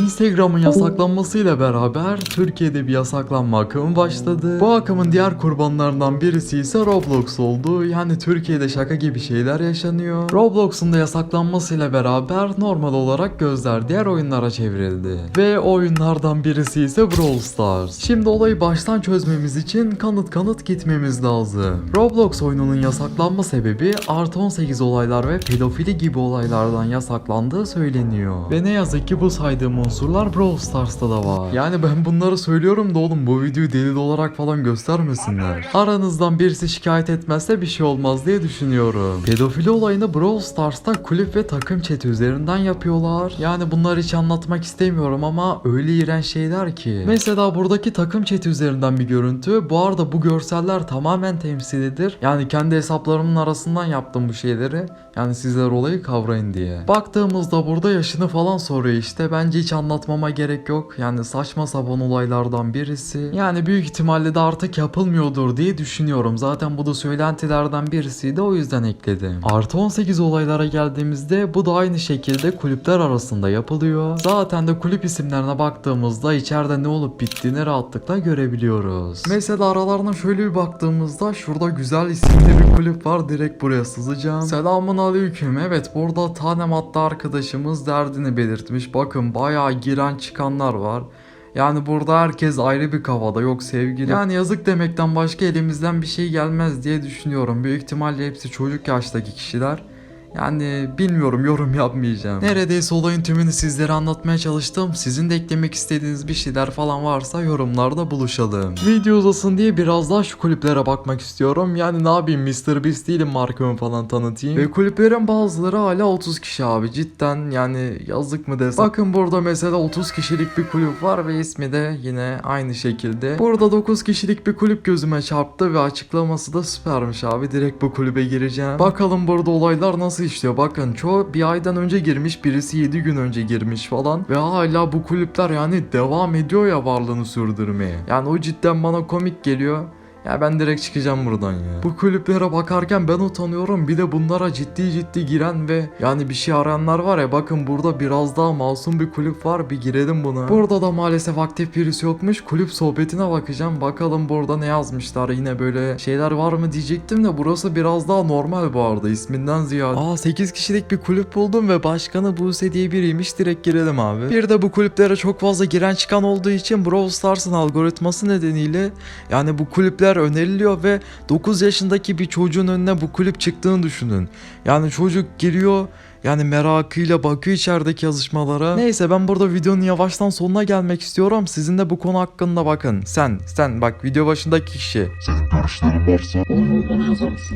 Instagram'ın yasaklanmasıyla beraber Türkiye'de bir yasaklanma akımı başladı. Bu akımın diğer kurbanlarından birisi ise Roblox oldu. Yani Türkiye'de şaka gibi şeyler yaşanıyor. Roblox'un da yasaklanmasıyla beraber normal olarak gözler diğer oyunlara çevrildi. Ve oyunlardan birisi ise Brawl Stars. Şimdi olayı baştan çözmemiz için kanıt kanıt gitmemiz lazım. Roblox oyununun yasaklanma sebebi artı 18 olaylar ve pedofili gibi olaylardan yasaklandığı söyleniyor. Ve ne yazık ki bu saydığım unsurlar Brawl Stars'ta da var. Yani ben bunları söylüyorum da oğlum bu videoyu delil olarak falan göstermesinler. Aranızdan birisi şikayet etmezse bir şey olmaz diye düşünüyorum. Pedofili olayını Brawl Stars'ta kulüp ve takım chat'i üzerinden yapıyorlar. Yani bunları hiç anlatmak istemiyorum ama öyle iğrenç şeyler ki. Mesela buradaki takım chat'i üzerinden bir görüntü. Bu arada bu görseller tamamen temsilidir. Yani kendi hesaplarımın arasından yaptım bu şeyleri. Yani sizler olayı kavrayın diye. Baktığımızda burada yaşını falan soruyor işte. Bence hiç anlatmama gerek yok. Yani saçma sapan olaylardan birisi. Yani büyük ihtimalle de artık yapılmıyordur diye düşünüyorum. Zaten bu da söylentilerden birisiydi o yüzden ekledim. Artı 18 olaylara geldiğimizde bu da aynı şekilde kulüpler arasında yapılıyor. Zaten de kulüp isimlerine baktığımızda içeride ne olup bittiğini rahatlıkla görebiliyoruz. Mesela aralarına şöyle bir baktığımızda şurada güzel isimli bir kulüp var. Direkt buraya sızacağım. Selamun aleyküm. Evet burada tanem adlı arkadaşımız derdini belirtmiş. Bakın bayağı giren çıkanlar var. Yani burada herkes ayrı bir kafada yok sevgili. Yani yazık demekten başka elimizden bir şey gelmez diye düşünüyorum. Büyük ihtimalle hepsi çocuk yaştaki kişiler. Yani bilmiyorum yorum yapmayacağım. Neredeyse olayın tümünü sizlere anlatmaya çalıştım. Sizin de eklemek istediğiniz bir şeyler falan varsa yorumlarda buluşalım. Video uzasın diye biraz daha şu kulüplere bakmak istiyorum. Yani ne yapayım Mr. Beast değilim markamı falan tanıtayım. Ve kulüplerin bazıları hala 30 kişi abi cidden yani yazık mı desem. Bakın burada mesela 30 kişilik bir kulüp var ve ismi de yine aynı şekilde. Burada 9 kişilik bir kulüp gözüme çarptı ve açıklaması da süpermiş abi. Direkt bu kulübe gireceğim. Bakalım burada olaylar nasıl işliyor. Bakın çoğu bir aydan önce girmiş birisi 7 gün önce girmiş falan. Ve hala bu kulüpler yani devam ediyor ya varlığını sürdürmeye. Yani o cidden bana komik geliyor. Ya ben direkt çıkacağım buradan ya. Bu kulüplere bakarken ben utanıyorum. Bir de bunlara ciddi ciddi giren ve yani bir şey arayanlar var ya bakın burada biraz daha masum bir kulüp var. Bir girelim buna. Burada da maalesef aktif birisi yokmuş. Kulüp sohbetine bakacağım. Bakalım burada ne yazmışlar. Yine böyle şeyler var mı diyecektim de burası biraz daha normal bu arada isminden ziyade. Aa 8 kişilik bir kulüp buldum ve başkanı Buse diye biriymiş. Direkt girelim abi. Bir de bu kulüplere çok fazla giren çıkan olduğu için Brawl Stars'ın algoritması nedeniyle yani bu kulüpler öneriliyor ve 9 yaşındaki bir çocuğun önüne bu kulüp çıktığını düşünün. Yani çocuk giriyor yani merakıyla bakıyor içerideki yazışmalara. Neyse ben burada videonun yavaştan sonuna gelmek istiyorum. Sizin de bu konu hakkında bakın. Sen, sen bak video başındaki kişi. Senin görüşlerin varsa bana yorumlara yazar mısın?